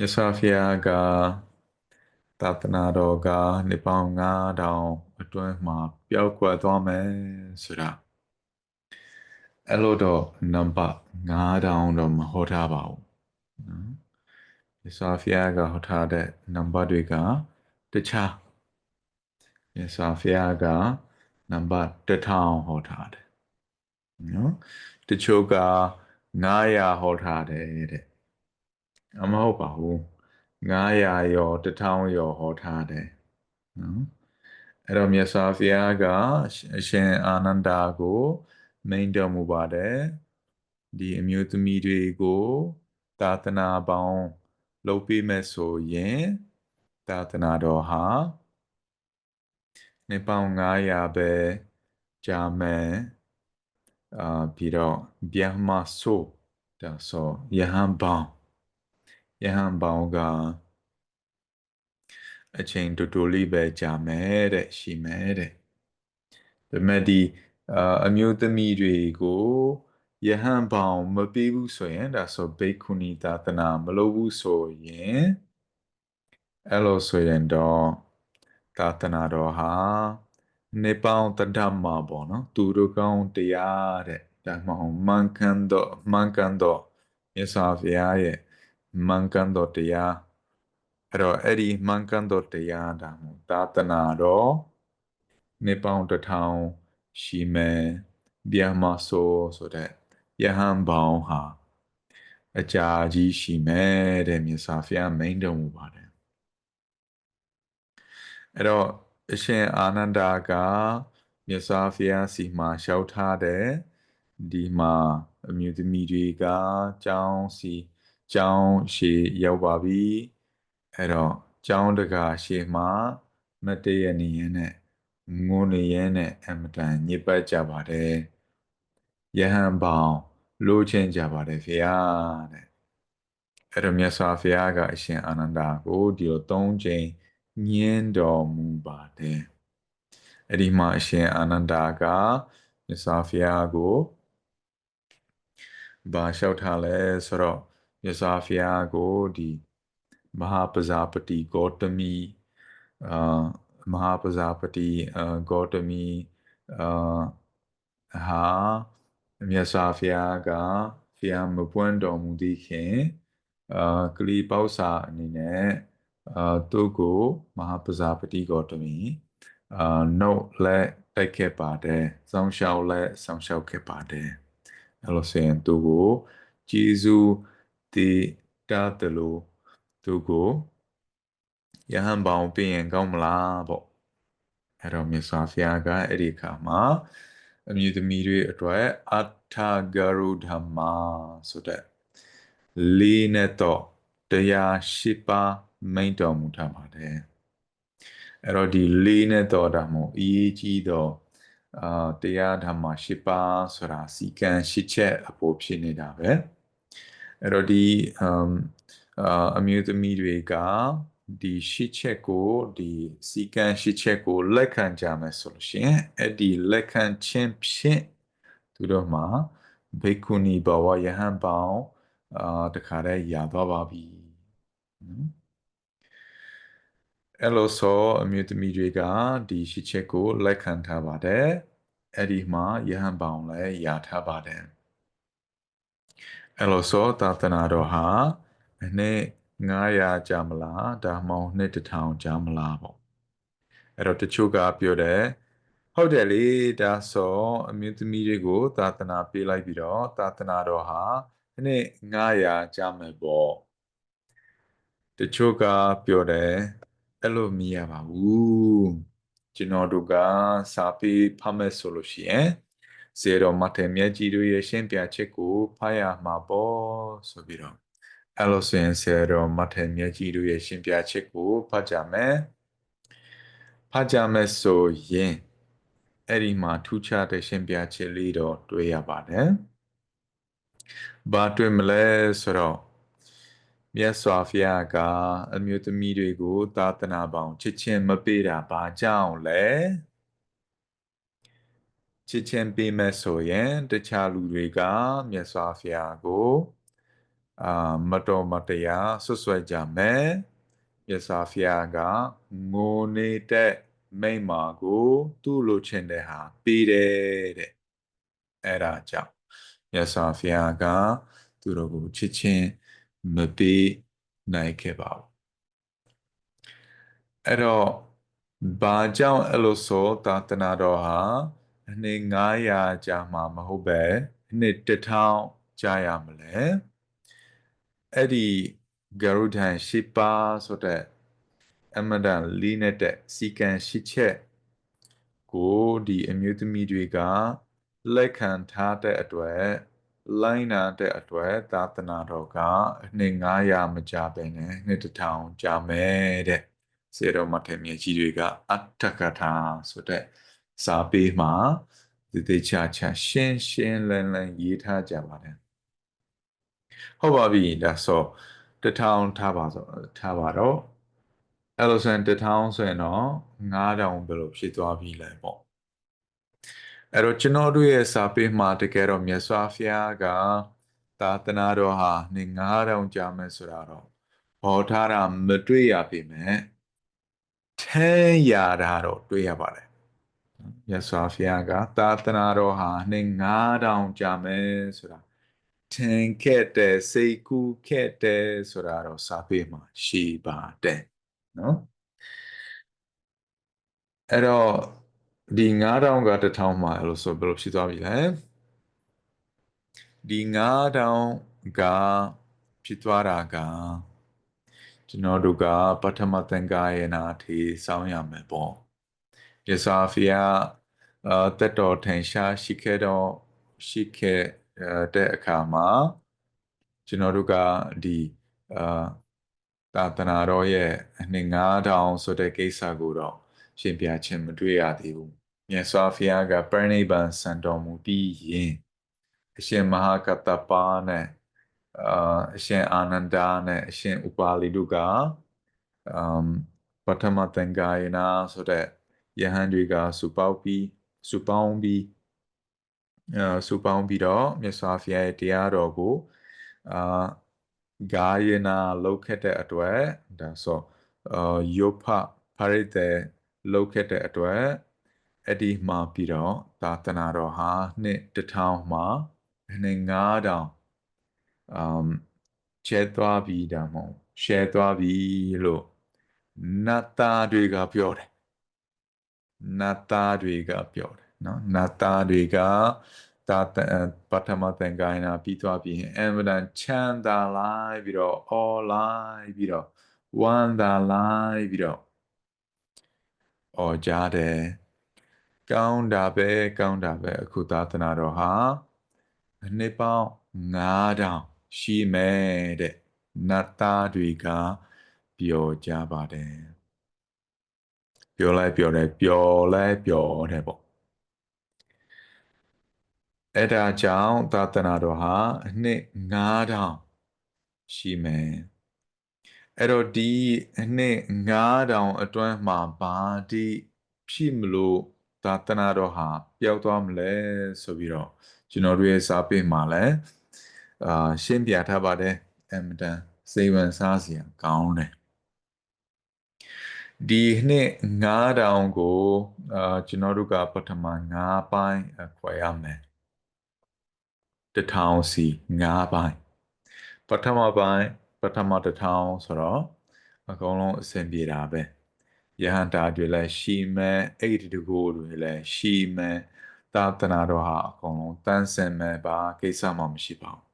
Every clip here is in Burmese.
မြတ်စွာဘုရားကသာသနာတော်ကနှစ်ပေါင်း9000အတွင်းမှာပျောက်ကွယ်သွားမယ်ဆိုတာအဲ့လိုတော့နံပါတ်9000တော့မဟောထားပါဘူးနော်မြတ်စွာဘုရားကဟောထားတဲ့နံပါတ်တွေကတခြားမြတ်စွာဘုရားကနံပါတ်1000ဟောထားတယ်နော်တချို့က900ဟောထားတယ်တဲ့ အမဟုတ်ပါဘူး900ရော1000ရောဟောထားတယ်နော်အဲ့တော့မြတ်စွာဘုရားကအရှင်အာနန္ဒာကိုမိန်တော်မူပါတယ်ဒီအမျိုးသမီးတွေကိုသာသနာပေါင်းလုပ်ပေးမယ်ဆိုရင်သာသနာတော်ဟာနှစ်ပေါင်း900ပဲကြာမယ်အာပြီးတော့ဗျာမဆိုဒါဆိုယဟန်ပေါင်း ယဟန်ပေါင်းကအချိန်တူတူလေးပဲကြာမယ်တဲ့ရှိမယ်တဲ့ဒါပေမဲ့ဒီအာအမျိုးသမီးတွေကိုယဟန်ပေါင်းမပေးဘူးဆိုရင်ဒါဆိုဘိက္ခုနီသာသနာမလုပ်ဘူးဆိုရင်အဲ့လိုဆိုရင်တော့သာသနာတော်ဟာနေပေါင်းတဒမှာပေါ့နော်သူတို့ကောင်းတရားတဲ့ဒါမှမဟုတ်မန်ကန်တော့မန်ကန်တော့မြတ်စွာဘုရားရဲ့ မန်ကန်တော်တရားအဲ့တော့အဲ့ဒီမန်ကန်တော်တရားဒါမှသာသနာတော်နေပေါင်းတစ်ထောင်ရှိမယ်ဗျာမဆိုဆိုတဲ့ယဟန်ဘောင်ဟာအကြာကြီးရှိမယ်တဲ့မြတ်စွာဘုရားမိန်တော်မူပါတယ်အဲ့တော့အရှင်အာနန္ဒာကမြတ်စွာဘုရားစီမှာလျှောက်ထားတဲ့ဒီမှာအမျိုးသမီးတွေကကျောင်းစီ ကျောင်းရှေရောက်ပါပြီအဲ့တော့ကျောင်းတကာရှေမှာမတည့်ရနေရင်နဲ့ငိုနေရင်နဲ့အမတန်ညစ်ပတ်ကြပါတယ်ယဟန်ပေါင်းလိုချင်ကြပါတယ်ဖေဟာတဲ့အဲ့တော့မြတ်စွာဘုရားကအရှင်အာနန္ဒာကိုဒီလို၃ချိန်ညင်းတော်မူပါတယ်အဲ့ဒီမှာအရှင်အာနန္ဒာကမြတ်စွာဘုရားကိုဘာလျှောက်ထားလဲဆိုတော့ မြတ်စွာဘုရားကိုဒီမဟာပဇာပတိဂေါတမီအာမဟာပဇာပတိအာဂေါတမီအာဟာမြတ်စွာဘုရားကဘုရားမပွင့်တော်မူသည့်ခင်အာကလီပေါဆာအနေနဲ့အာသူ့ကိုမဟာပဇာပတိဂေါတမီအာနှုတ်လက်တိုက်ခဲ့ပါတယ်စောင်းရှောက်လက်စောင်းရှောက်ခဲ့ပါတယ်အဲ့လိုဆိုရင်သူ့ကိုဂျေဇု တည်တာတလို့သူကိုယဟန်ပေါင်းပြင်ရင်ကောင်းမလားပေါ့အဲ့တော့မြတ်စွာဘုရားကအဲ့ဒီအခါမှာအမျိုးသမီးတွေအတွက်အထာဂရုဓမ္မာဆိုတဲ့လေးနဲ့တော့တရားရှိပါမိန့်တော်မူထားပါတယ်အဲ့တော့ဒီလေးနဲ့တော့ဒါမို့အရေးကြီးတော့အာတရားဓမ္မရှိပါဆိုတာစီကံရှိချက်အပေါ်ဖြစ်နေတာပဲ အဲ့တော့ဒီအမ်အာအမျိုးသမီးတွေကဒီရှိချက်ကိုဒီစီကံရှိချက်ကိုလက်ခံကြမယ်ဆိုလို့ရှိရင်အဲ့ဒီလက်ခံခြင်းဖြင့်သူတို့မှာဘေကုဏီဘဝယဟန်ပေါင်းအာတခါတည်းရသွားပါပြီနော်အဲ့လိုဆိုအမျိုးသမီးတွေကဒီရှိချက်ကိုလက်ခံထားပါတယ်အဲ့ဒီမှာယဟန်ပေါင်းလည်းရထားပါတယ် အဲ့လိုဆိုသာသနာတော်ဟာအနှစ်900ကြာမလားဒါမှမဟုတ်နှစ်1000ကြာမလားပေါ့အဲ့တော့တချို့ကပြောတယ်ဟုတ်တယ်လေဒါဆိုအမျိုးသမီးတွေကို သာသနာပေးလိုက်ပြီးတော့သာသနာတော်ဟာအနှစ်900ကြာမယ်ပေါ့တချို့ကပြောတယ်အဲ့လိုမရပါဘူးကျွန်တော်တို့ကစာပေဖတ်မယ်ဆိုလို့ရှိရင် စေတော်မထေမြတ်ကြီးတို့ရဲ့ရှင်းပြချက်ကိုဖတ်ရမှာပေါ့ဆိုပြီးတော့အဲ့လိုဆိုရင်စေတော်မထေမြတ်ကြီးတို့ရဲ့ရှင်းပြချက်ကိုဖတ်ကြမယ်ဖတ်ကြမယ်ဆိုရင်အဲ့ဒီမှာထူးခြားတဲ့ရှင်းပြချက်လေးတော့တွေ့ရပါတယ်။ဘာတွေ့မလဲဆိုတော့မြတ်စွာဘုရားကအမျိုးသမီးတွေကို သာသနာပေါင်းချစ်ချင်းမပေးတာဘာကြောင့်လဲ ချစ်ချင်းပေးမယ်ဆိုရင်တခြားလူတွေကမြတ်စွာဘုရားကိုအာမတော်မတရားဆွဆွဲကြမယ်မြတ်စွာဘုရားကငိုနေတဲ့မိမ္မာကို သူ့လိုချင်တဲ့ဟာပေးတယ်တဲ့အဲ့ဒါကြောင့်မြတ်စွာဘုရားကသူတို့ကိုချစ်ချင်းမပေးနိုင်ခဲ့ပါဘူးအဲ့တော့ဘာကြောင့်အဲ့လိုဆိုသာသနာတော်ဟာ အနှစ်900ကြာမှမဟုတ်ပဲအနှစ်1000ကြာရမလဲအဲ့ဒီဂရုဒန်ရှိပါဆိုတဲ့အမဒန်လီနေတဲ့စီကံရှိချက်ကိုဒီအမျိုးသမီးတွေကလက်ခံထားတဲ့အတွက်လိုင်းနာတဲ့အတွက်သာသနာတော်ကအနှစ်900မကြာပဲနဲ့နှစ်1000ကြာမယ်တဲ့စေတော်မထေမြတ်ကြီးတွေကအတ္တကထာဆိုတဲ့ စာပေမှာဒီတေချာချာရှင်းရှင်းလင်းလင်းရေးထားကြပါတယ်ဟုတ်ပါပြီဒါဆိုတထောင်ထားပါဆိုထားပါတော့အဲ့လိုဆိုရင်တထောင်ဆိုရင်တော့9000ဘယ်လိုဖြစ်သွားပြီလဲပေါ့အဲ့တော့ကျွန်တော်တို့ရဲ့စာပေမှာတကယ်တော့မြတ်စွာဘုရားကသာသနာတော်ဟာနေ9000ကြာမယ်ဆိုတာတော့ဟောထားတာမတွေ့ရပေမဲ့ထဲရတာတော့တွေ့ရပါတယ် မြတ်စွာဘုရားကသာသနာတော်ဟာနေ9000ကြာမယ်ဆိုတာထင်ခဲ့တဲ့စိတ်ကူးခဲ့တဲ့ဆိုတာတော့စာပေမှာရှိပါတယ်နော်အဲ့တော့ဒီ9000က1000မှာအဲ့လိုဆိုဘယ်လိုဖြစ်သွားပြီလဲဒီ9000ကဖြစ်သွားတာကကျွန်တော်တို့ကပထမသင်္ကာယနာထေစောင်းရမယ်ပေါ့ ယဆာဖီယာအတက်တော်ထင်ရှားရှိခဲ့တော့ရှိခဲ့တဲ့အခါမှာကျွန်တော်တို့ကဒီအာသာသနာတော်ရဲ့အနှစ်9000ဆိုတဲ့ကိစ္စကိုတော့ရှင်းပြခြင်းမတွေ့ရသေးဘူးမြတ်စွာဘုရားကပရိနိဗ္ဗာန်စံတော်မူပြီးရင်အရှင်မဟာကတ္တပါနဲ့အာအရှင်အာနန္ဒာနဲ့အရှင်ဥပါလိတို့ကအမ်ပထမသင်္ကာယနာဆိုတဲ့ ယဟန်တွေကစုပေါင်းပြီးစုပေါင်းပြီးအဲစုပေါင်းပြီးတော့မြတ်စွာဘုရားရဲ့တရားတော်ကိုအာဂါယနာလောက်ခဲ့တဲ့အတွက်ဒါဆိုအာယုဖဖရိတေလောက်ခဲ့တဲ့အတွက်အဲ့ဒီမှာပြီးတော့သာသနာတော်ဟာနှစ်တထောင်မှာနှစ်9000အမ်ကျဲသွားပြီးဒါမှမဟုတ်ရှဲသွားပြီလို့နတ်သားတွေကပြောတယ် နတ်သားတွေကပြောတယ်နော်နတ်သားတွေကတာပထမသင်္ကိုင်းနာပြီးသွားပြီးအင်မတန်ချမ်းသာလိုက်ပြီးတော့အော်လိုက်ပြီးတော့ဝမ်းသာလိုက်ပြီးတော့အော်ကြတယ်ကောင်းတာပဲကောင်းတာပဲအခုသာသနာတော်ဟာနှစ်ပေါင်း9000ရှိမယ်တဲ့နတ်သားတွေကပြောကြပါတယ် ပြောလိုက်ပြောတယ်ပြောလဲပြောတယ်ပေါ့အဲ့ဒါကြောင့်သာသနာတော်ဟာအနှစ်9000ရှိမယ်အဲ့တော့ဒီအနှစ်9000အတွင်းမှာဘာဒီဖြစ်မလို့သာသနာတော်ဟာပျောက်သွားမလဲဆိုပြီးတော့ကျွန်တော်တို့ရဲ့စာပေမှာလည်းအာရှင်းပြထားပါတယ်အမတန်စေဝန်စားစရာကောင်းတယ် ဒီနှစ်9000ကိုအာကျွန်တော်တို့ကပထမ9ပိုင်းခွဲရမယ်တထောင်စီ9ပိုင်းပထမပိုင်းပထမတထောင်ဆိုတော့အကုန်လုံးအဆင်ပြေတာပဲယဟန္တာတွေလည်းရှိမယ်အိတ်တကူတွေလည်းရှိမယ်သာသနာတော်ဟာအကုန်လုံးတန်းစင်မယ်ပါကိစ္စမှမရှိပါဘူး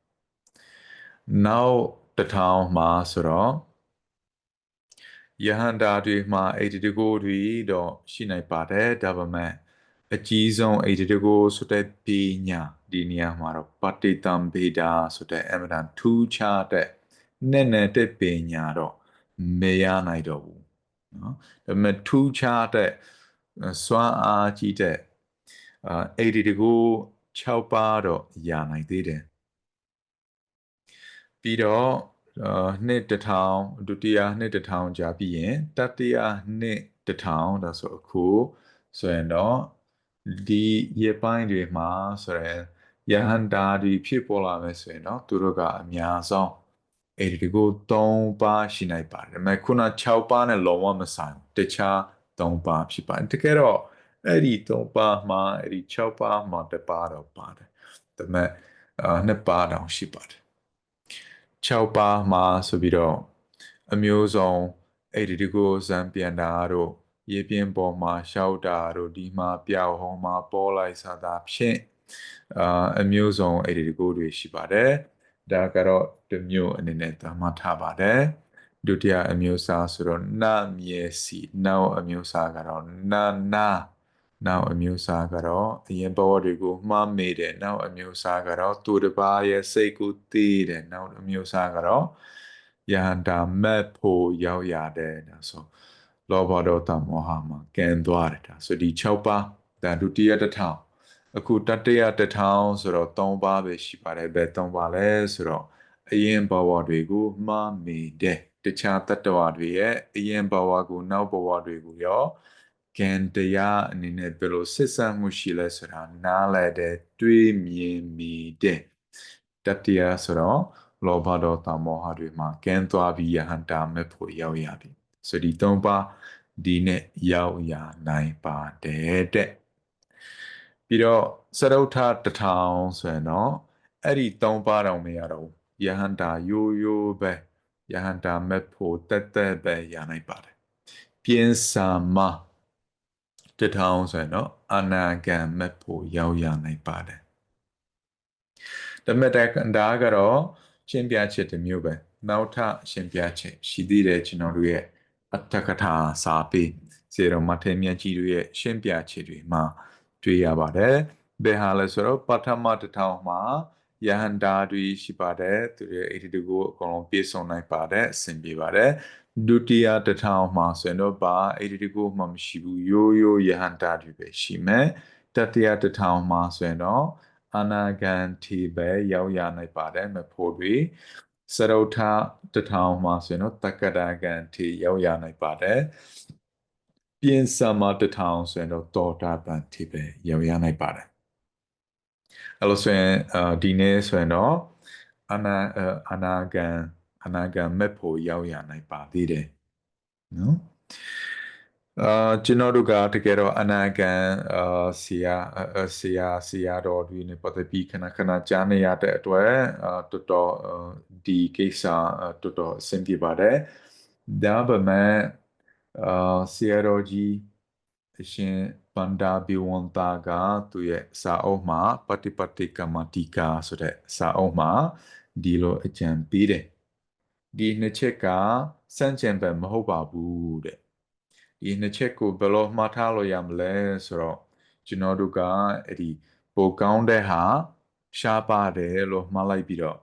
နောက်တထောင်မှာဆိုတော့ ယဟန္တာတွေမှာအိတ်တကူတွေတော့ရှိနိုင်ပါတယ်ဒါပေမဲ့အကြီးဆုံးအိတ်တကူဆိုတဲ့ပညာဒီနေရာမှာတော့ပတိတံဗေဒာဆိုတဲ့အမှန်တန်ထူးခြားတဲ့နဲ့နဲ့တဲ့ပညာတော့မရနိုင်တော့ဘူးနော်ဒါပေမဲ့ထူးခြားတဲ့စွမ်းအားကြီးတဲ့အာအဲ့ဒီတကူ6ပါးတော့ရနိုင်သေးတယ်ပြီးတော့အာ နှစ်တထောင်ဒုတိယနှစ်တထောင်ကြာပြီးရင်တတိယနှစ်တထောင်ဒါဆိုအခုဆိုရင်တော့ဒီရပိုင်းတွေမှာဆိုရင်ယဟန္တာတွေဖြစ်ပေါ်လာမယ်ဆိုရင်တော့သူတို့ကအများဆုံးအဲ့ဒီကို3ပါးရှိနိုင်ပါတယ်ဒါပေမဲ့ခုန6ပါးနဲ့လုံးဝမဆိုင်ဘူးတခြား3ပါးဖြစ်ပါတယ်တကယ်တော့အဲ့ဒီ3ပါးမှာအဲ့ဒီ6ပါးမှာတစ်ပါးတော့ပါတယ်ဒါပေမဲ့အာနှစ်ပါးတောင်ရှိပါတယ် 6ပါးမှာဆိုပြီးတော့အမျိုးစုံအဲ့ဒီကိုဇံပြန်တာတို့ရေပြင်းပေါ်မှာရှောက်တာတို့ဒီမှာပြောက်ဟောမှာပေါ်လိုက်စားတာဖြင့်အာအမျိုးစုံအဲ့ဒီကိုတွေရှိပါတယ်ဒါကတော့တစ်မျိုးအနေနဲ့သတ်မှတ်ထားပါတယ်ဒုတိယအမျိုးအစားဆိုတော့နမြေစီနောက်အမျိုးအစားကတော့နနာ နောက်အမျိုးအစားကတော့အရင်ဘဝတွေကိုမှားမိတယ်နောက်အမျိုးအစားကတော့သူတစ်ပါးရဲ့စိတ်ကိုသိတယ်နောက်အမျိုးအစားကတော့ယဟန္တာမက်ဖို့ရောက်ရတယ်ဒါဆိုလောဘဒေါသမောဟမှာကံသွားတယ်ဒါဆိုဒီ6ပါးဒါဒုတိယတစ်ထောင်အခုတတိယတစ်ထောင်ဆိုတော့3ပါးပဲရှိပါတယ်ဘယ်3ပါးလဲဆိုတော့အရင်ဘဝတွေကိုမှားမိတယ်တခြားတတ္တဝါတွေရဲ့အရင်ဘဝကိုနောက်ဘဝတွေကိုရော ကံတရားအနေနဲ့ဘယ်လိုဆက်ဆံမှုရှိလဲဆိုတာနားလည်တဲ့တွေးမြင်မိတဲ့တတိယဆိုတော့လောဘဒေါသမောဟတွေမှာကင်းသွားပြီးယဟန္တာမဲ့ဖို့ရောက်ရပြီဆိုဒီသုံးပါးဒီနဲ့ရောက်ရနိုင်ပါတယ်တဲ့ပြီးတော့စရုထတထောင်ဆိုရင်တော့အဲ့ဒီသုံးပါးတောင်မရတော့ယဟန္တာရိုးရိုးပဲယဟန္တာမဲ့ဖို့တက်တက်ပဲရနိုင်ပါတယ်ပြင်းစာမ တထောင်ဆိုရင်တော့အနာဂံမဲ့ဖို့ရောက်ရနိုင်ပါတယ်ဒါမဲ့ဒါကတော့ရှင်းပြချက်တစ်မျိုးပဲနောက်ထပ်ရှင်းပြချက်ရှိသေးတယ်ကျွန်တော်တို့ရဲ့အတ္တကထာစာပေစေတော်မထေမြတ်ကြီးတို့ရဲ့ရှင်းပြချက်တွေမှာတွေ့ရပါတယ်ဘယ်ဟာလဲဆိုတော့ပထမတစ်ထောင်မှာယဟန္တာတွေရှိပါတယ်သူတွေအဲ့ဒီတကူအကုန်လုံးပြည့်စုံနိုင်ပါတယ်အဆင်ပြေပါတယ် ဒုတိယတစ်ထောင်မှာဆိုရင်တော့ပါအဲ့ဒီတကူမှမရှိဘူးရိုးရိုးယဟန္တာတွေပဲရှိမယ်တတိယတစ်ထောင်မှာဆိုရင်တော့အနာဂန်တီပဲရောက်ရနိုင်ပါတယ်မဖို့တွေစရုထတထောင်မှာဆိုရင်တော့တက္ကရာဂန်တီရောက်ရနိုင်ပါတယ်ပြင်စမတထောင်ဆိုရင်တော့တောတာပန်တီပဲရောက်ရနိုင်ပါတယ်အဲ့လိုဆိုရင်ဒီနေ့ဆိုရင်တော့အနာအနာဂန် အနာဂန်မက်ဖို့ရောက်ရနိုင်ပါသေးတယ်နော်အာကျွန်တော်တို့ကတကယ်တော့အနာဂံအာဆီယာဆီယာဆီယာတော်တွေနဲ့ပတ်သက်ပြီးခဏခဏကြားနေရတဲ့အတွက်အာတော်တော်ဒီကိစ္စတော်တော်အဆင်ပြေပါတယ်ဒါပေမဲ့အာဆီယာတော်ကြီးအရှင်ပန္ဒာဘီဝန်တာကသူရဲ့စာအုပ်မှာပฏิပတိကမ္မတိကာဆိုတဲ့စာအုပ်မှာဒီလိုအကြံပေးတယ် ဒီနှစ်ချက်ကစန့်ကျင်ဘက်မဟုတ်ပါဘူးတဲ့ဒီနှစ်ချက်ကိုဘယ်လိုမှတ်ထားလို့ရမလဲဆိုတော့ကျွန်တော်တို့ကအဲ့ဒီပိုကောင်းတဲ့ဟာရှားပါတယ်လို့မှတ်လိုက်ပြီးတော့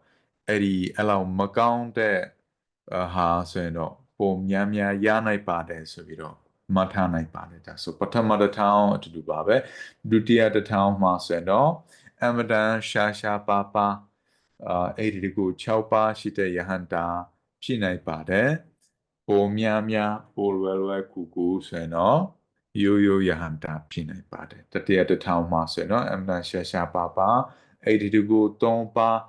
အဲ့ဒီအဲ့လောက်မကောင်းတဲ့ဟာဆိုရင်တော့ပုံများများရနိုင်ပါတယ်ဆိုပြီးတော့မှတ်ထားနိုင်ပါတယ်ဒါဆိုပထမတစ်ထောင်အတူတူပါပဲဒုတိယတစ်ထောင်မှာဆိုရင်တော့အမဒန်ရှာရှာပါပါအာအဲ့ဒီကို6ပါးရှိတဲ့ယဟန္တာ ဖြစ်နိုင်ပါတယ်ပိုများများပိုလွယ်လွယ်ကူကူဆိုရင်တော့ရိုးရိုးယဟန္တာဖြစ်နိုင်ပါတယ်တတိယတစ်ထောင်မှာဆိုရင်တော့အမဒန်ရှာရှာပါပါအဲ့ဒီကို3ပါး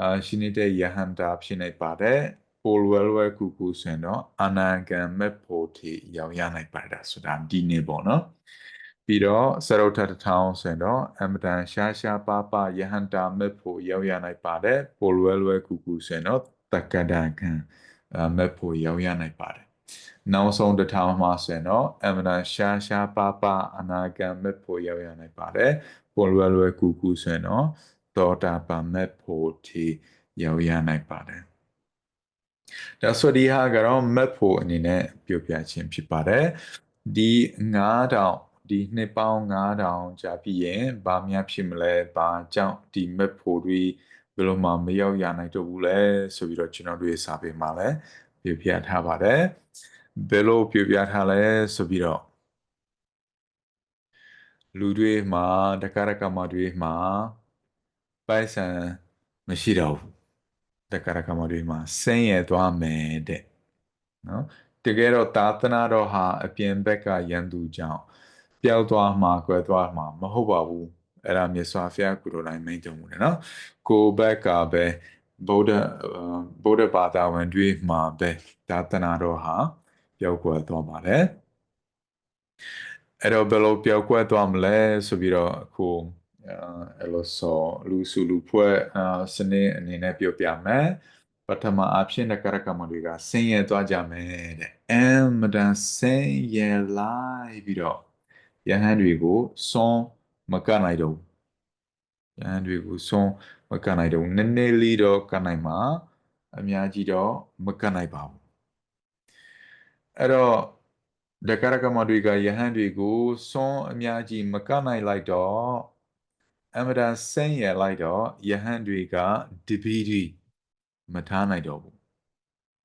အာရှိနေတဲ့ယဟန္တာဖြစ်နိုင်ပါတယ်ပိုလွယ်လွယ်ကူကူဆိုရင်တော့အနာဂံမဲ့ဖို့ထိရောက်ရနိုင်ပါတယ်ဆိုတာဒီနေ့ပေါ့နော်ပြီးတော့စရုထတထောင်ဆိုရင်တော့အမတန်ရှားရှားပါပါယဟန္တာမဲ့ဖို့ရောက်ရနိုင်ပါတယ်ပိုလွယ်လွယ်ကူကူဆိုရင်တော့ တက္ကဒကံမဲ့ဖို့ရောက်ရနိုင်ပါတယ်နောက်ဆုံးတစ်ထောင်မှာဆိုရင်တော့အမတန်ရှားရှားပါပါအနာဂံမဲ့ဖို့ရောက်ရနိုင်ပါတယ်ပိုလွယ်လွယ်ကူကူဆိုရင်တော့သောတာပန်မဲ့ဖို့ထိရောက်ရနိုင်ပါတယ်ဒါဆိုဒီဟာကတော့ map ဖို့အနေနဲ့ပြောပြခြင်းဖြစ်ပါတယ်ဒီ9000ဒီနှစ်ပေါင်း9000ကြာပြီးရင်ဘာများဖြစ်မလဲဘာကြောင့်ဒီ map ဖို့တွေ ဘယ်လိုမှမရောက်ရနိုင်တော့ဘူးလဲဆိုပြီးတော့ကျွန်တော်တို့စာပေမှာလည်းပြပြထားပါတယ်ဘယ်လိုပြပြထားလဲဆိုပြီးတော့လူတွေမှာတက္ကရကမတွေမှာပိုက်ဆံမရှိတော့ဘူးတက္ကရကမတွေမှာဆင်းရဲသွားမယ်တဲ့နော်တကယ်တော့သာသနာတော်ဟာအပြင်ဘက်ကရန်သူကြောင့်ပျောက်သွားမှာကွယ်သွားမှာမဟုတ်ပါဘူး အဲ့ဒါမြတ်စွာဘုရားကုလိုတိုင်းမိန့်တော်မူတယ်နော်ကိုဘက်ကပဲဗုဒ္ဓအာဗုဒ္ဓဘာသာဝင်တွေမှာပဲဒါသနာတော်ဟာပျောက်ကွယ်သွားပါတယ်အဲ့တော့ဘယ်လိုပျောက်ကွယ်သွားမလဲဆိုပြီးတော့အခုအာအဲ့လိုဆိုလူစုလူဖွဲ့အာစနစ်အနေနဲ့ပြောပြမယ်ပထမအဖြစ်နဲ့ကရကမတွေကဆင်းရဲသွားကြမယ်တဲ့အမတန်ဆင်းရဲလိုက်ပြီးတော့ယဟန်တွေကိုစွန့် မကနိုင်တော့ယဟန်တွေကိုစွန့်မကနိုင်တော့နည်းနည်းလေးတော့ကနိုင်မှာအများကြီးတော့မကနိုင်ပါဘူးအဲ့တော့ဒကရကမတွေကယဟန်တွေကိုစွန့်အများကြီးမကနိုင်လိုက်တော့အမတန်ဆင်းရဲလိုက်တော့ယဟန်တွေကတပီတွေမထားနိုင်တော့ဘူး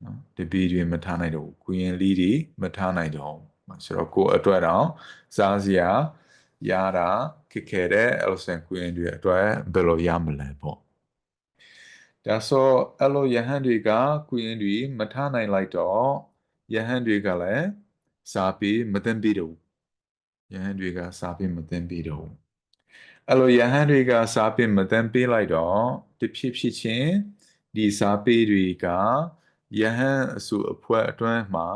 နော်တပီတွေမထားနိုင်တော့ဘူးကုရင်လီတွေမထားနိုင်တော့ဘူးဆိုတော့ကိုယ်အတွက်တော့စားစရာရတာ ခက်ခဲတဲ့အဲ့လိုစံကုရင်တွေအတွက်ဘယ်လိုရမလဲပေါ့ဒါဆိုအဲ့လိုယဟန်တွေကကုရင်တွေမထားနိုင်လိုက်တော့ယဟန်တွေကလည်းစားပြီးမသိပြီးတော့ယဟန်တွေကစားပြီးမသိပြီးတော့အဲ့လိုယဟန်တွေကစားပြီးမသိပြီးလိုက်တော့တဖြည်းဖြည်းချင်းဒီစားပြီးတွေကယဟန်အစုအဖွဲ့အတွင်းမှာ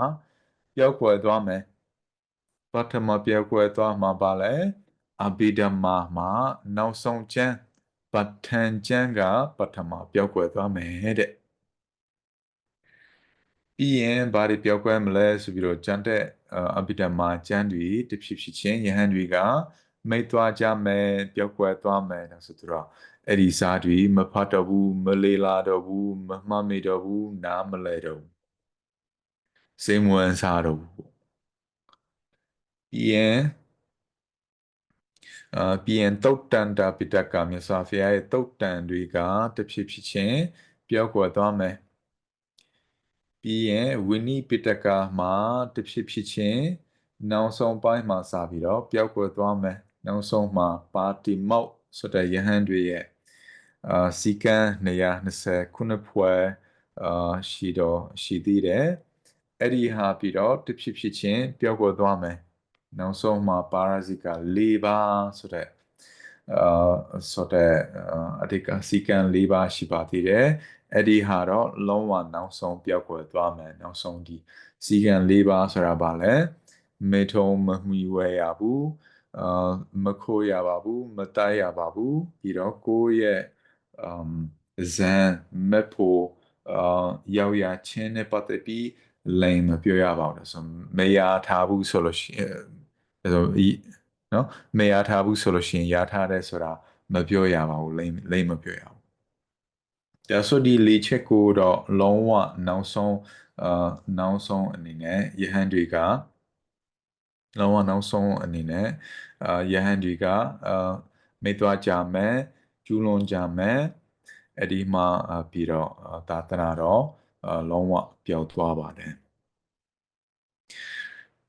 ပျောက်ကွယ်သွားမယ်ပထမပျောက်ကွယ်သွားမှာပါလဲ အဘိဓမ္မာမှာနောက်ဆုံးကျမ်းပဋ္ဌာန်းကျမ်းကပထမပျောက်ကွယ်သွားမယ်တဲ့ပြီးရင်ဘာတွေပြောကွဲမလဲဆိုပြီးတော့ကျန်တဲ့အဘိဓမ္မာကျမ်းတွေတဖြည်းဖြည်းချင်းယဟန်တွေကမိတ်သွားကြမယ်ပြောကွဲသွားမယ်ဒါဆိုတော့အဲ့ဒီစာတွေမဖတ်တော့ဘူးမလေလာတော့ဘူးမမှတ်မိတော့ဘူးနားမလဲတော့ဘူးစိတ်ဝင်စားတော့ဘူးပြီးရင် အာပြီးရင်တုတ်တန်တာပိတကမြတ်စွာဘုရားရဲ့တုတ်တန်တွေကတဖြည်းဖြည်းချင်းပြောကွယ်သွားမယ်ပြီးရင်ဝိနိပိတကမှာတဖြည်းဖြည်းချင်းနောက်ဆုံးပိုင်းမှာစပြီးတော့ပျောက်ကွယ်သွားမယ်နောက်ဆုံးမှာပါတိမောက်ဆိုတဲ့ယဟန်တွေရဲ့အာစီကံ220ခုနှစ်ဖွဲ့အာရှိတော့ရှိသေးတယ်အဲ့ဒီဟာပြီးတော့တဖြည်းဖြည်းချင်းပျောက်ကွယ်သွားမယ် နောက်ဆုံးမှာပါရဇိက၄ပါးဆိုတဲ့အာဆိုတဲ့အဓိကစီကံ၄ပါးရှိပါသေးတယ်အဲ့ဒီဟာတော့လုံးဝနောက်ဆုံးပြောက်ကွယ်သွားမယ်နောက်ဆုံးဒီစီကံ၄ပါးဆိုတာဗာလဲမေထုံမမှီဝဲရဘူးအာမခိုးရပါဘူးမတိုက်ရပါဘူးပြီးတော့ကိုယ့်ရဲ့အမ်ဇန်မဖို့အာရောက်ရချင်းနဲ့ပတ်သက်ပြီးလိမ်မပြောရပါဘူးဆိုမရထားဘူးဆိုလို့ရှိ ရင်ဆိုနော်မရထားဘူးဆိုလို့ရှိရင်ရထားတယ်ဆိုတာမပြောရပါဘူးလိမ်လိမ်မပြောရဘူးဒါဆိုဒီလေချက်ကိုတော့လုံးဝနောက်ဆုံးအာနောက်ဆုံးအနေနဲ့ယဟန်တွေကလုံးဝနောက်ဆုံးအနေနဲ့အာယဟန်တွေကအာမိသွားကြမယ်ကျူးလွန်ကြမယ်အဲ့ဒီမှာပြီးတော့သာသနာတော့လုံးဝပျောက်သွားပါတယ်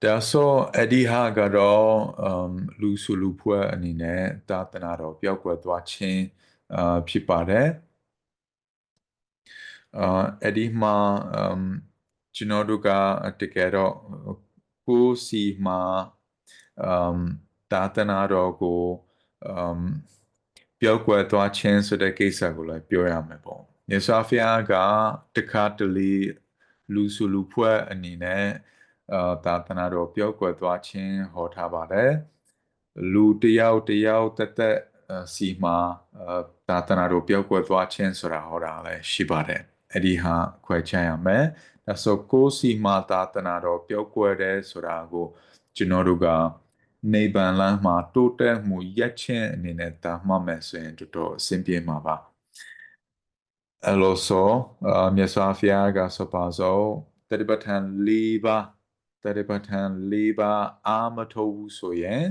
ဒါဆိုအဒီဟာကတော့ um လူစုလူဖွဲ့အနေနဲ့သာသနာတော်ပျောက်ကွယ်သွားခြင်းအာဖြစ်ပါတယ်အာအဲ့ဒီမှာ um ကျွန်တော်တို့ကတကယ်တော့ကိုစီမှာ um သာသနာတော်ကို um ပျောက်ကွယ်သွားခြင်းဆိုတဲ့ကိစ္စကိုလည်းပြောရမယ်ပေါ့။မြတ်စွာဘုရားကတခါတလေလူစုလူဖွဲ့အနေနဲ့အာ သာသနာတော်ပျောက်ကွယ်သွားခြင်းဟောထားပါတယ်။လူတယောက်တယောက်တက်တက်စီမှာသာသနာတော်ပျောက်ကွယ်သွားခြင်းဆိုတာဟောတာလည်းရှိပါတယ်။အဲ့ဒီဟာခွဲခြားရမယ်ဒါဆိုကိုယ်စီမာသာတနာတော်ပြောကွယ်တယ်ဆိုတာကိုကျွန်တော်တို့ကနေဗန်လမ်းမှာတိုးတက်မှုရက်ချင်းအနေနဲ့တာမှတ်မယ်ဆိုရင်တော်တော်အဆင်ပြေမှာပါအဲ့လိုဆိုအမြတ်စွာဘုရားကဆိုပါစို့တတိပဋ္ဌာန်၄ပါး တတိပဋ္ဌာန်၄ပါးအာမထုတ်ဘူးဆိုရင်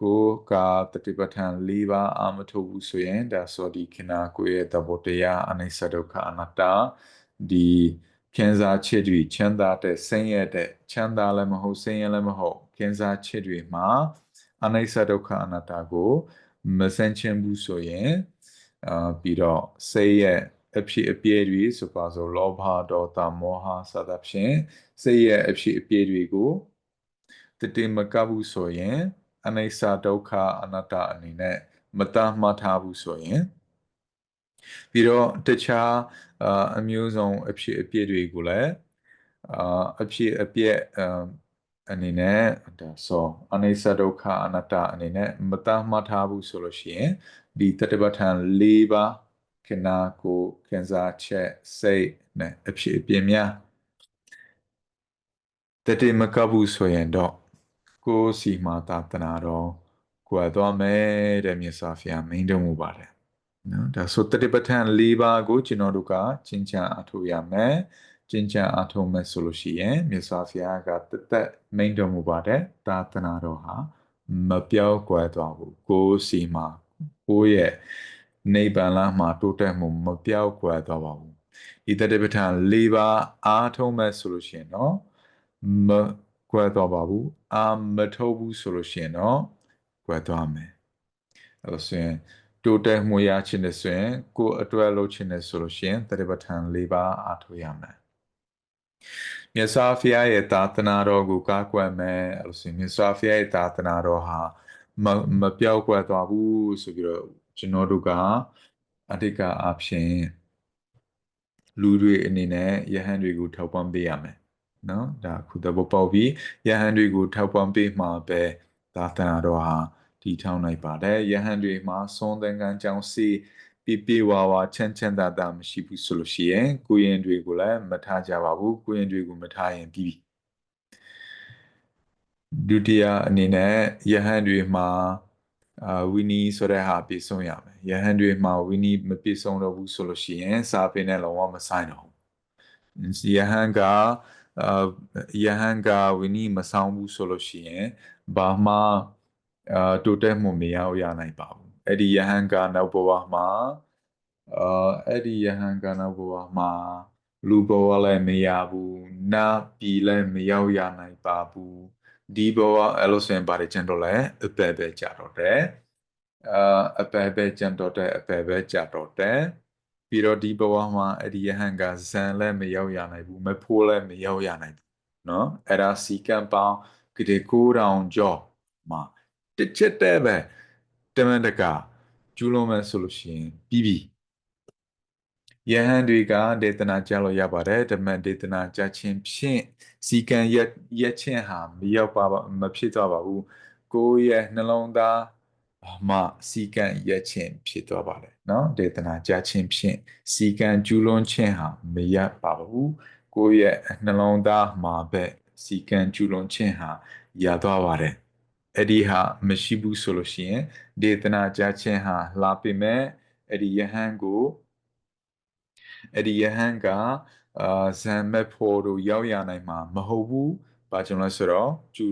ကိုကတတိပဋ္ဌာန်၄ပါးအာမထုတ်ဘူးဆိုရင်ဒါဆိုဒီခနာကိုရဲ့သဘောတရားအနိစ္စဒုက္ခအနတ္တဒီခံစားချက်တွေချမ်းသာတဲ့ဆင်းရဲတဲ့ချမ်းသာလည်းမဟုတ်ဆင်းရဲလည်းမဟုတ်ခံစားချက်တွေမှာအနိစ္စဒုက္ခအနတ္တကိုမစင်ချင်ဘူးဆိုရင်အာပြီးတော့စိတ်ရဲ့ အဖြစ်အပျက်တွေဆိုပါစို့လောဘဒေါသမောဟစသဖြင့်စိတ်ရဲ့အဖြစ်အပျက်တွေကိုတတိမကဘူးဆိုရင်အနိစ္စဒုက္ခအနတ္တအနေနဲ့မတမ်းမှတ်ထားဘူးဆိုရင်ပြီးတော့တခြားအာအမျိုးစုံအဖြစ်အပျက်တွေကိုလည်းအာအဖြစ်အပျက်အာအနေနဲ့ဒါဆိုအနိစ္စဒုက္ခအနတ္တအနေနဲ့မတတ်မှတ်ထားဘူးဆိုလို့ရှိရင်ဒီတတပဋ္ဌာန်၄ပါး ခဏကိုခံစားချက်စိတ်နဲ့အဖြစ်အပျက်များတတိမကဘူးဆိုရင်တော့ကိုယ်စီမှာသာသနာတော်ကိုယ်သွားမယ်တဲ့မြတ်စွာဘုရားမိန့်တော်မူပါတယ်နော်ဒါဆိုတတိပဋ္ဌာန်၄ပါးကိုကျွန်တော်တို့ကကျင့်ကြံအထောက်ရမယ်ကျင့်ကြံအထောက်မယ်ဆိုလို့ရှိရင်မြတ်စွာဘုရားကတသက်မိန့်တော်မူပါတယ်သာသနာတော်ဟာမပြောင်းကွယ်သွားဘူးကိုယ်စီမှာကိုယ့်ရဲ့ နိဗ္ဗာန်လမ်းမှာတိုးတက်မှုမပြောင်းကွယ်သွားပါဘူးဒီတတိပဋ္ဌာန်၄ပါးအားထုတ်မယ်ဆိုလို့ရှိရင်တော့မကွယ်သွားပါဘူးအာမထုတ်ဘူးဆိုလို့ရှိရင်တော့ကွယ်သွားမယ်အဲ့လိုဆိုရင်တိုးတက်မှုရချင်တဲ့ဆိုရင် ကိုယ်အတွက်လုပ်ချင်တဲ့ဆိုလို့ရှိရင်တတိပဋ္ဌာန်၄ပါးအားထုတ်ရမယ်မြတ်စွာဘုရားရဲ့သာသနာတော်ကိုကာကွယ်မယ်အဲ့လိုဆိုရင်မြတ်စွာဘုရားရဲ့သာသနာတော်ဟာမမပြောက်ကွယ်သွားဘူးဆိုပြီးတော့ ကျွန်တော်တို့ကအတိတ်ကအဖြစ်လူတွေအနေနဲ့ယဟန်တွေကိုထောက်ပံ့ပေးရမယ်နော်ဒါခုသဘောပေါက်ပြီးယဟန်တွေကိုထောက်ပံ့ပေးမှာပဲသာသနာတော်ဟာတည်ထောင်နိုင်ပါတယ်ယဟန်တွေမှာသုံးသင်္ကန်းကြောင့်စီပြပြဝါဝါချမ်းချမ်းသာသာမရှိဘူးဆိုလို့ရှိရင်ကိုရင်တွေကိုလည်းမထားကြပါဘူးကိုရင်တွေကိုမထားရင်ပြီးဒုတိယအနေနဲ့ယဟန်တွေမှာ အာဝီနီဆိုတဲ့ဟာပြည့်စုံရမယ်ယဟန်တွေမှာဝီနီမပြည့်စုံတော့ဘူးဆိုလို့ရှိရင်စာပေနဲ့လုံးဝမဆိုင်တော့ဘူးယဟန်ကအာယဟန်ကဝီနီမဆောင်ဘူးဆိုလို့ရှိရင်ဘာမှအာတိုးတက်မှုမရရနိုင်ပါဘူးအဲ့ဒီယဟန်ကနောက်ဘဝမှာအာအဲ့ဒီယဟန်ကနောက်ဘဝမှာလူဘဝလည်းမရဘူးနာပြည်လည်းမရောက်ရနိုင်ပါဘူး ဒီဘဝအဲ့လိုဆိုရင်ဘာတွေကျန်တော့လဲအပယ်ပဲကြတော့တယ်အာအပယ်ပဲကျန်တော့တယ်အပယ်ပဲကြတော့တယ်ပြီးတော့ဒီဘဝမှာအဲ့ဒီယဟန်ကဇန်လည်းမရောက်ရနိုင်ဘူးမဖိုးလည်းမရောက်ရနိုင်ဘူးเนาะအဲ့ဒါစီကံပေါင်းကတိကိုးတောင်ကြောမှာတစ်ချက်တည်းပဲတမန်တကာကျူးလွန်မယ်ဆိုလို့ရှိရင်ပြီးပြီ ယဟန်တွေကဒေသနာကြားလို့ရပါတယ်ဓမ္မဒေသနာကြားခြင်းဖြင့်စီကံရက်ရက်ချင်းဟာမရောက်ပါမဖြစ်သွားပါဘူးကိုယ့်ရဲ့နှလုံးသားမှစီကံရက်ချင်းဖြစ်သွားပါတယ်เนาะဒေသနာကြားခြင်းဖြင့်စီကံကျူးလွန်ခြင်းဟာမရပါဘူးကိုယ့်ရဲ့နှလုံးသားမှာပဲစီကံကျူးလွန်ခြင်းဟာရသွားပါတယ်အဲ့ဒီဟာမရှိဘူးဆိုလို့ရှိရင်ဒေသနာကြားခြင်းဟာလာပေမဲ့အဲ့ဒီယဟန်ကို အဲ့ဒီယဟန်ကအာဇံမက်ဖို့တို့ရောက်ရနိုင်မှာမဟုတ်ဘူးဘာကြောင့်လဲဆိုတော့ကျူ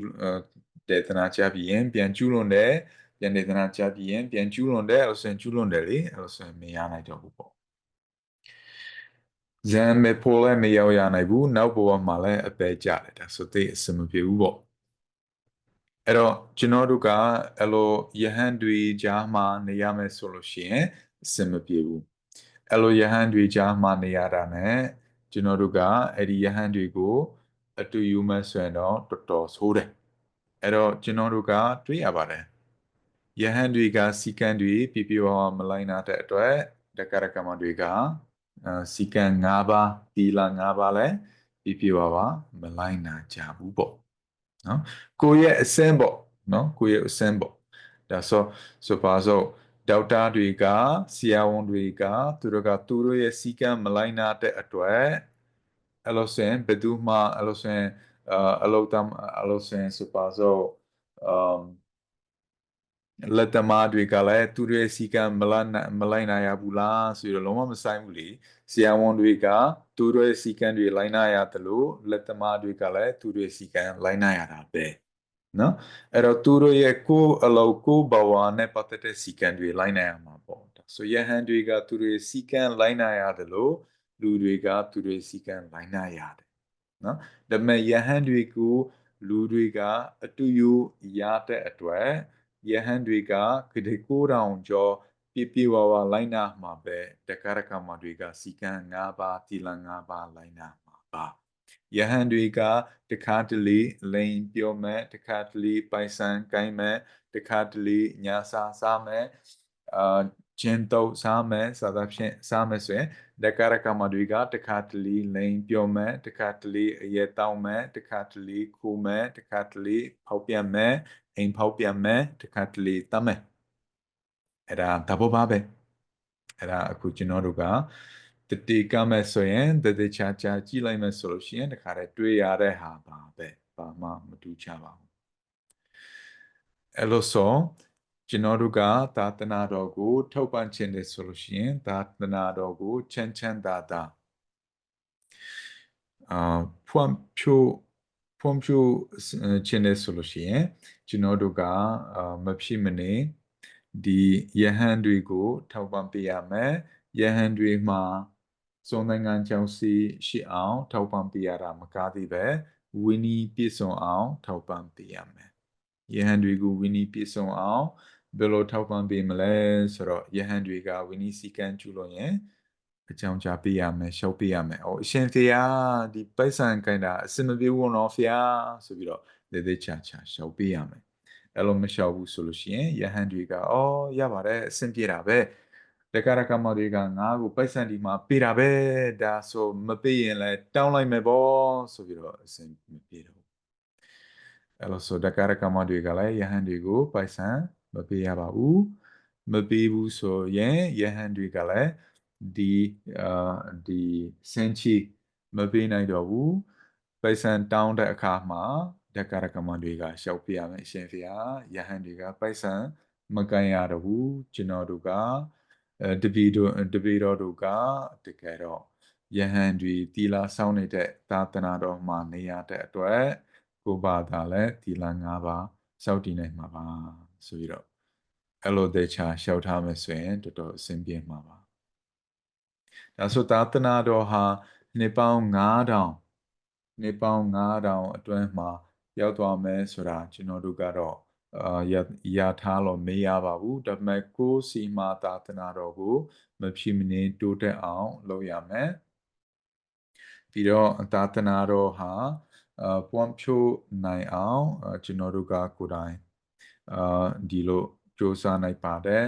ဒေသနာကြားပြီးရင်ပြန်ကျူးလွန်တယ်ပြန်ဒေသနာကြားပြီးရင်ပြန်ကျူးလွန်တယ်အဲ့ဆိုရင်ကျူးလွန်တယ်လေအဲ့ဆိုရင်မရနိုင်တော့ဘူးပေါ့ဇံမက်ဖို့လည်းမရောက်ရနိုင်ဘူးနောက်ဘဝမှာလည်းအပယ်ကြတယ်ဒါဆိုသိအစမပြေဘူးပေါ့အဲ့တော့ကျွန်တော်တို့ကအဲ့လိုယဟန်တွေကြားမှာနေရမယ်ဆိုလို့ရှိရင်အစမပြေဘူး အဲ့လိုယဟန်တွေကြားမှာနေရတာ ਨੇ ကျွန်တော်တို့ကအဲ့ဒီယဟန်တွေကိုအတူယူမှဆိုရင်တော့တော်တော်ဆိုးတယ်အဲ့တော့ကျွန်တော်တို့ကတွေးရပါတယ်ယဟန်တွေကစီကံတွေပြပြဝဝမလိုက်နာတဲ့အတွက်တက္ကရကမတွေကစီကံ၅ပါးသီလ၅ပါးလည်းပြပြဝဝမလိုက်နာကြဘူးပေါ့နော်ကိုယ့်ရဲ့အစင်းပေါ့နော်ကိုယ့်ရဲ့အစင်းပေါ့ဒါဆိုဆိုပါစို့ ဒေါက်တာတွေကဆရာဝန်တွေကသူတို့ကသူတို့ရဲ့စီကံမလိုက်နာတဲ့အတွက်အဲ့လိုဆိုရင်ဘယ်သူမှအဲ့လိုဆိုရင်အလုပ်တမ်းအဲ့လိုဆိုရင်ဆိုပါစို့အမ်လက်သမားတွေကလည်းသူတို့ရဲ့စီကံမလိုက်မလိုက်နိုင်ရဘူးလားဆိုတော့လုံးဝမဆိုင်ဘူးလေဆရာဝန်တွေကသူတို့ရဲ့စီကံတွေလိုက်နာရတယ်လို့လက်သမားတွေကလည်းသူတို့ရဲ့စီကံလိုက်နာရတာပဲ နော်အဲ့တော့သူတို့ရဲ့ကိုယ်အလုပ်ကိုယ်ဘဝနဲ့ပတ်သက်တဲ့စီကံတွေလိုက်နိုင်ရမှာပေါ့ဆိုယဟန်တွေကသူတွေစီကံလိုက်နိုင်ရတယ်လို့လူတွေကသူတွေစီကံလိုက်နိုင်ရတယ်နော်ဒါပေမဲ့ယဟန်တွေကိုလူတွေကအတူယူရတဲ့အတွက်ယဟန်တွေကခဒီကိုတောင်ကျော်ပြပြဝဝလိုက်နာမှာပဲတက္ကရကမတွေကစီကံ၅ပါးတိလ၅ပါးလိုက်နာမှာပါ ယဟန်တွေကတခါတလေလိန်ပြောမဲ့တခါတလေပိုင်ဆန်ကိုင်းမဲ့တခါတလေညာစာစားမဲ့အာကျင်းတုပ်စားမယ်စသဖြင့်စားမယ်ဆိုရင်တက္ကရကမတွေကတခါတလေလိန်ပြောမယ်တခါတလေအရက်တောင်းမယ်တခါတလေခိုးမယ်တခါတလေဖောက်ပြန်မယ်အိမ်ဖောက်ပြန်မယ်တခါတလေတတ်မယ်အဲ့ဒါတဘောပါပဲအဲ့ဒါအခုကျွန်တော်တို့က တတိကမဲ့ဆိုရင်တတိချာချာကြည့်လိုက်မယ်ဆိုလို့ရှိရင်တခါတည်းတွေးရတဲ့ဟာပါပဲဘာမှမတူချပါဘူးအဲ့လိုဆိုကျွန်တော်တို့ကသာသနာတော်ကို ထောက်ပံ့ခြင်းတယ်ဆိုလို့ရှိရင်သာသနာတော်ကိုချမ်းချမ်းသာသာအာဖွံ့ဖြိုးဖွံ့ဖြိုးခြင်းတယ်ဆိုလို့ရှိရင်ကျွန်တော်တို့ကအာမဖြစ်မနေဒီယဟန်တွေကို ထောက်ပံ့ပေးရမယ်ယဟန်တွေမှာ စုံနိုင်ငံကြောင့်စီရှိအောင်ထောက်ပံ့ပေးရတာမကားသေးပဲဝီနီပြည့်စုံအောင်ထောက်ပံ့ပေးရမယ်ယဟန်တွေကိုဝီနီပြည့်စုံအောင်ဘယ်လိုထောက်ပံ့ပေးမလဲဆိုတော့ယဟန်တွေကဝီနီစီကန်ကျူလို့ရင်အကြောင်းကြားပေးရမယ်ရှောက်ပေးရမယ်။အော်အရှင်ဖေယားဒီပိုက်ဆံကိုင်တာအစင်မပြေဘူးနော်ဖေယားဆိုပြီးတော့လေသေးချာချာရှောက်ပေးရမယ်။အဲ့လိုမရှောက်ဘူးဆိုလို့ရှိရင်ယဟန်တွေကအော်ရပါတယ်အဆင်ပြေတာပဲ။ တက္ကရာကမတွေကငါ့ကိုပိုက်ဆံဒီမှာပေးတာပဲဒါဆိုမပေးရင်လည်းတောင်းလိုက်မယ်ပေါ့ဆိုပြီးတော့အဆင်မပြေတော့အဲ့လိုဆိုတက္ကရာကမတွေကလည်းယဟန်တွေကိုပိုက်ဆံမပေးရပါဘူးမပေးဘူးဆိုရင်ယဟန်တွေကလည်းဒီအာဒီစင်ချီမပေးနိုင်တော့ဘူးပိုက်ဆံတောင်းတဲ့အခါမှာတက္ကရာကမတွေကရှောက်ပြရမယ်ရှင်ဖေဟာယဟန်တွေကပိုက်ဆံမကန်ရတော့ဘူးကျွန်တော်တို့ကအဲ တပီတို့တပီတော်တို့ကတကယ်တော့ယဟန်တွေတီလာဆောင်နေတဲ့သာသနာတော်မှာနေရတဲ့အတွက်ကိုဘာသာလဲတီလာ၅ပါးစောက်တည်နိုင်မှာပါဆိုပြီးတော့အဲ့လိုတေချာရှောက်ထားမယ်ဆိုရင်တော်တော်အဆင်ပြေမှာပါဒါဆိုသာသနာတော်ဟာနှစ်ပေါင်း9000နှစ်ပေါင်း9000အတွင်းမှာရောက်သွားမယ်ဆိုတာကျွန်တော်တို့ကတော့ အာရရထားလို့မရပါဘူးဒါပေမဲ့ကိုယ်စီမာသာသနာတော်ကို မဖြစ်မနေတိုးတက်အောင်လုပ်ရမယ်ပြီးတော့သာသနာတော်ဟာအပွန်ဖြိုးနိုင်အောင်ကျွန်တော်တို့ကကိုယ်တိုင်အာဒီလိုစ조사နိုင်ပါတယ်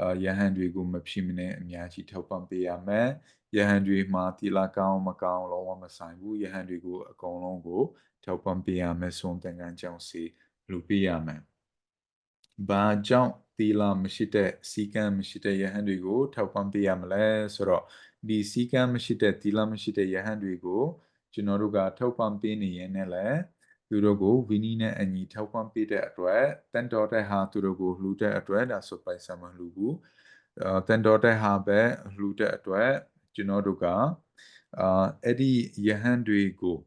အာယဟန်တွေကိုမဖြစ်မနေအများကြီးထောက်ပံ့ပေးရမယ်ယဟန်တွေမှာတီလာကောင်းမကောင်းလုံးဝမဆိုင်ဘူးယဟန်တွေကိုအကုန်လုံးကိုထောက်ပံ့ပေးရမယ်ဆုံးတန်ခမ်းကြောင့်စီလူပေးရမယ် ဘာကြောင့်တီလာမရှိတဲ့စီကံမရှိတဲ့ယဟန်တွေကိုထောက်ပံ့ပေးရမလဲဆိုတော့ဒီစီကံမရှိတဲ့တီလာမရှိတဲ့ယဟန်တွေကိုကျွန်တော်တို့ကထောက်ပံ့ပေးနေရင်လည်းသူတို့ကိုဝီနီနဲ့အညီထောက်ပံ့ပေးတဲ့အတွက်တန်တော်တဲ့ဟာသူတို့ကိုလှူတဲ့အတွက်ဒါဆိုပိုင်ဆံမလှူဘူးအဲတန်တော်တဲ့ဟာပဲလှူတဲ့အတွက်ကျွန်တော်တို့ကအာအဲ့ဒီယဟန်တွေကို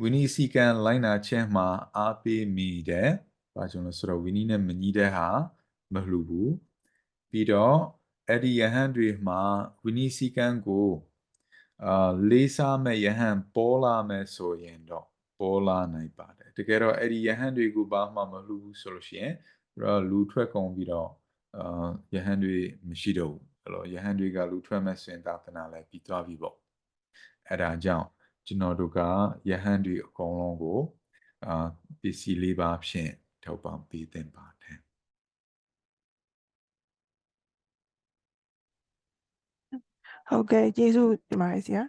ဝီနီစီကန်လိုင်းနာချင်းမှာအားပေးမိတယ်။ ဘာကြောင့်လဲဆိုတော့ဝီနီနဲ့မညီတဲ့ဟာမလှူဘူး။ပြီးတော့အဲ့ဒီယဟန်တွေမှာဝီနီစီကန်ကိုအာလေးစားမဲ့ယဟန်ပေါ်လာမဲ့ဆိုရင်တော့ပေါ်လာနိုင်ပါတယ်တကယ်တော့အဲ့ဒီယဟန်တွေကိုဘာမှမလှူဘူးဆိုလို့ရှိရင်တော့လူထွက်ကုန်ပြီးတော့အာယဟန်တွေမရှိတော့ဘူးအဲ့လိုယဟန်တွေကလူထွက်မဲ့ဆိုရင်သာသနာလည်းပြီးသွားပြီပေါ့အဲ့ဒါကြောင့်ကျွန်တော်တို့ကယဟန်တွေအကုန်လုံးကိုအာပစ္စည်းလေးပါဖြင့် ထောက်ပံ့ပေးသင့်ပါတယ်ဟုတ်ကဲ့ကျေးဇူးတင်ပါတယ်ဆရာ